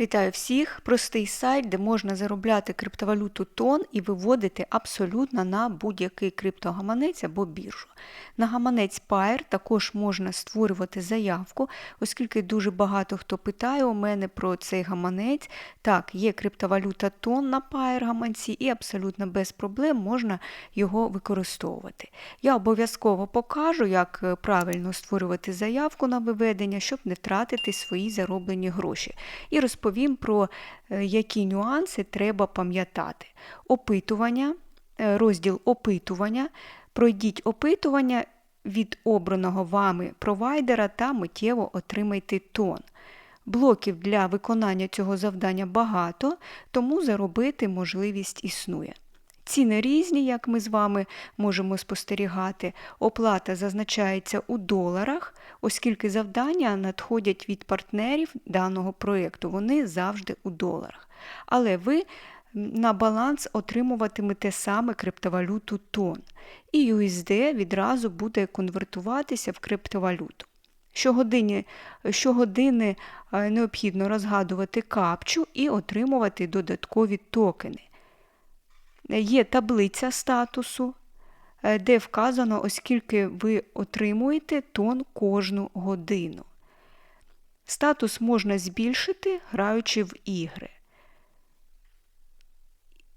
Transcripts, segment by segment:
Вітаю всіх! Простий сайт, де можна заробляти криптовалюту тон і виводити абсолютно на будь-який криптогаманець або біржу. На гаманець Pair також можна створювати заявку, оскільки дуже багато хто питає у мене про цей гаманець. Так, є криптовалюта тон на Pair гаманці і абсолютно без проблем можна його використовувати. Я обов'язково покажу, як е, правильно створювати заявку на виведення, щоб не втратити свої зароблені гроші. І розповім про е, які нюанси треба пам'ятати. Опитування, е, розділ опитування. Пройдіть опитування від обраного вами провайдера та миттєво отримайте тон. Блоків для виконання цього завдання багато, тому заробити можливість існує. Ціни різні, як ми з вами можемо спостерігати. Оплата зазначається у доларах, оскільки завдання надходять від партнерів даного проєкту, вони завжди у доларах. Але ви на баланс отримуватимете саме криптовалюту тон, і USD відразу буде конвертуватися в криптовалюту. Щогодини, щогодини е, необхідно розгадувати капчу і отримувати додаткові токени. Є таблиця статусу, е, де вказано, оскільки ви отримуєте тон кожну годину. Статус можна збільшити, граючи в ігри.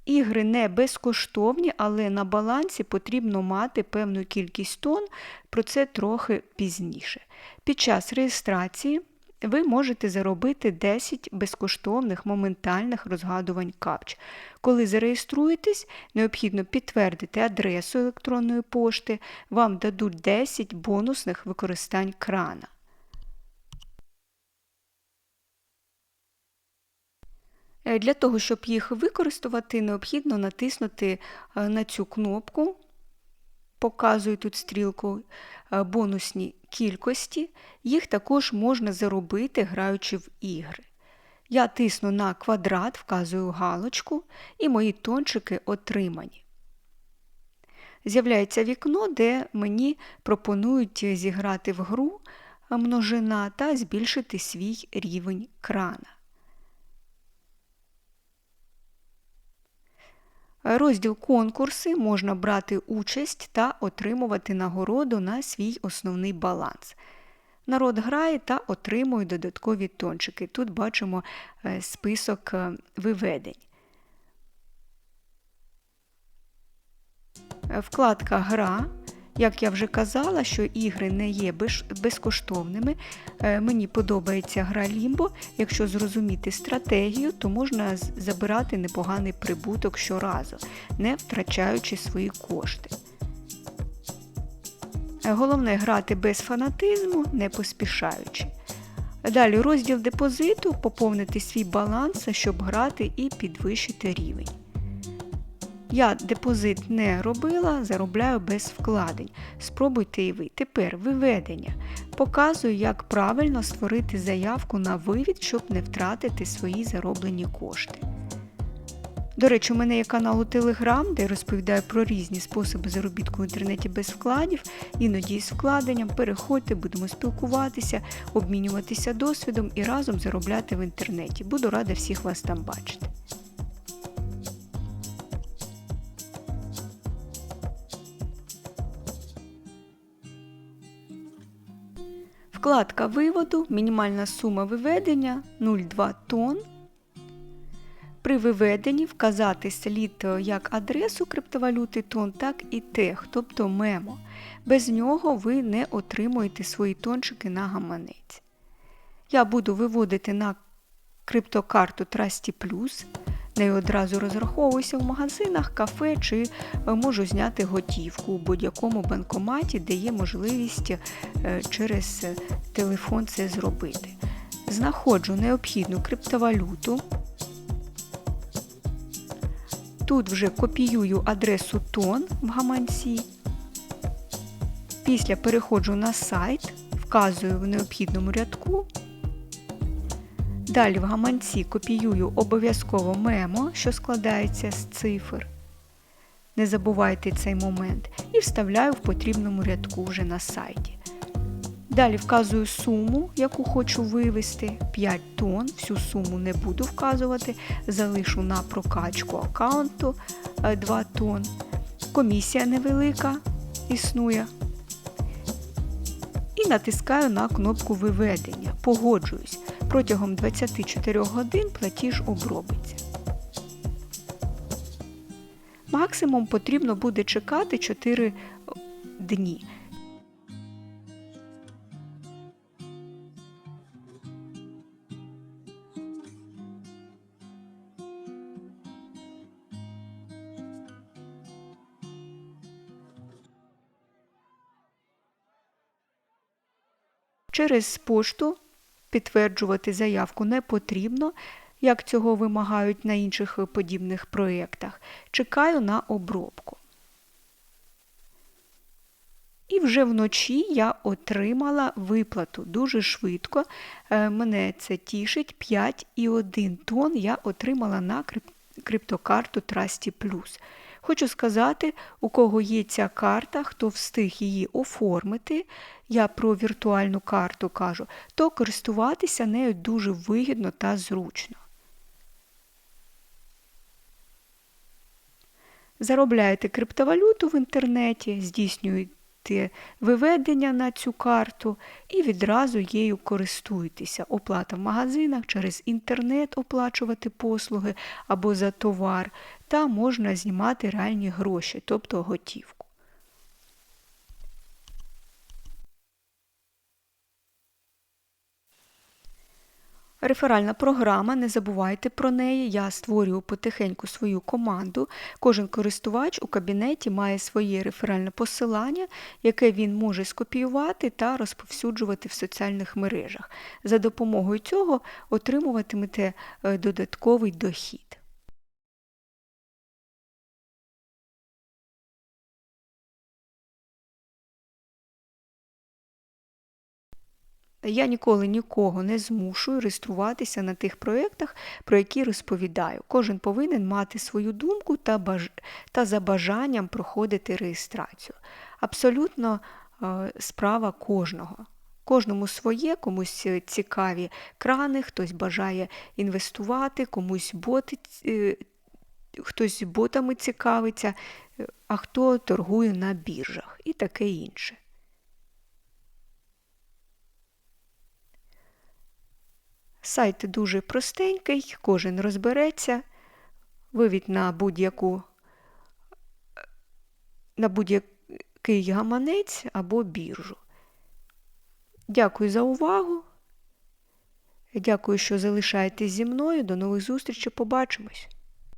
Ігри не безкоштовні, але на балансі потрібно мати певну кількість тон, про це трохи пізніше. Під час реєстрації ви можете заробити 10 безкоштовних моментальних розгадувань капч. Коли зареєструєтесь, необхідно підтвердити адресу електронної пошти, вам дадуть 10 бонусних використань крана. Е, для того, щоб їх використати, необхідно натиснути е, на цю кнопку, показую тут стрілку е, бонусні кількості, їх також можна заробити, граючи в ігри. Я тисну на квадрат, вказую галочку, і мої тончики отримані. З'являється вікно, де мені пропонують зіграти в гру множина та збільшити свій рівень крана. Розділ конкурси можна брати участь та отримувати нагороду на свій основний баланс. Народ грає та отримує додаткові тончики. Тут бачимо е, список е, виведень. Вкладка Гра як я вже казала, що ігри не є безкоштовними. Е, мені подобається гра Лімбо. Якщо зрозуміти стратегію, то можна забирати непоганий прибуток щоразу, не втрачаючи свої кошти. Е, головне грати без фанатизму, не поспішаючи. Далі розділ депозиту поповнити свій баланс, щоб грати і підвищити рівень. Я депозит не робила, заробляю без вкладень. Спробуйте і ви. Тепер виведення. Показую, як правильно створити заявку на вивід, щоб не втратити свої зароблені кошти. До речі, у мене є канал у Telegram, де я розповідаю про різні способи заробітку в інтернеті без вкладів, іноді з вкладенням. Переходьте, будемо спілкуватися, обмінюватися досвідом і разом заробляти в інтернеті. Буду рада всіх вас там бачити. Вкладка виводу, мінімальна сума виведення 0,2 тонн. При виведенні вказати слід е, як адресу криптовалюти тон, так і тех, тобто мемо. Без нього ви не отримуєте свої тончики на гаманець. Я буду виводити на криптокарту Trusty Plus нею одразу розраховуюся в магазинах, кафе чи е, можу зняти готівку у будь-якому банкоматі, де є можливість е, через телефон це зробити. Знаходжу необхідну криптовалюту. Тут вже копіюю адресу тон в гаманці. Після переходжу на сайт, вказую в необхідному рядку. Далі в гаманці копіюю обов'язково мемо, що складається з цифр. Не забувайте цей момент, і вставляю в потрібному рядку вже на сайті. Далі вказую суму, яку хочу вивести 5 тонн. Всю суму не буду вказувати, залишу на прокачку аккаунту 2 тонн. Комісія невелика існує. І натискаю на кнопку виведення. Погоджуюсь. Протягом 24 годин платіж обробиться. Максимум потрібно буде чекати 4 дні. Через пошту підтверджувати заявку не потрібно, як цього вимагають на інших подібних проєктах. Чекаю на обробку. І вже вночі я отримала виплату дуже швидко. Е, Мене це тішить 5,1 тонн я отримала на криптокарту Trusty Plus. Хочу сказати, у кого є ця карта, хто встиг її оформити, я про віртуальну карту кажу, то користуватися нею дуже вигідно та зручно. Заробляєте криптовалюту в інтернеті, здійснюєте виведення на цю карту і відразу її користуйтеся. Оплата в магазинах, через інтернет оплачувати послуги або за товар, та можна знімати реальні гроші, тобто готівку. Реферальна програма, не забувайте про неї. Я створюю потихеньку свою команду. Кожен користувач у кабінеті має своє реферальне посилання, яке він може скопіювати та розповсюджувати в соціальних мережах. За допомогою цього отримуватимете е, додатковий дохід. Я ніколи нікого не змушую реєструватися на тих проєктах, про які розповідаю. Кожен повинен мати свою думку та баж... та за бажанням проходити реєстрацію. Абсолютно е, справа кожного. Кожному своє, комусь цікаві крани, хтось бажає інвестувати, комусь боти, е, хтось ботами цікавиться, а хто торгує на біржах і таке інше. Сайт дуже простенький, кожен розбереться, вивід на будь-яку на будь-який гаманець або біржу. Дякую за увагу. Дякую, що залишаєтесь зі мною. До нових зустрічей. Побачимось!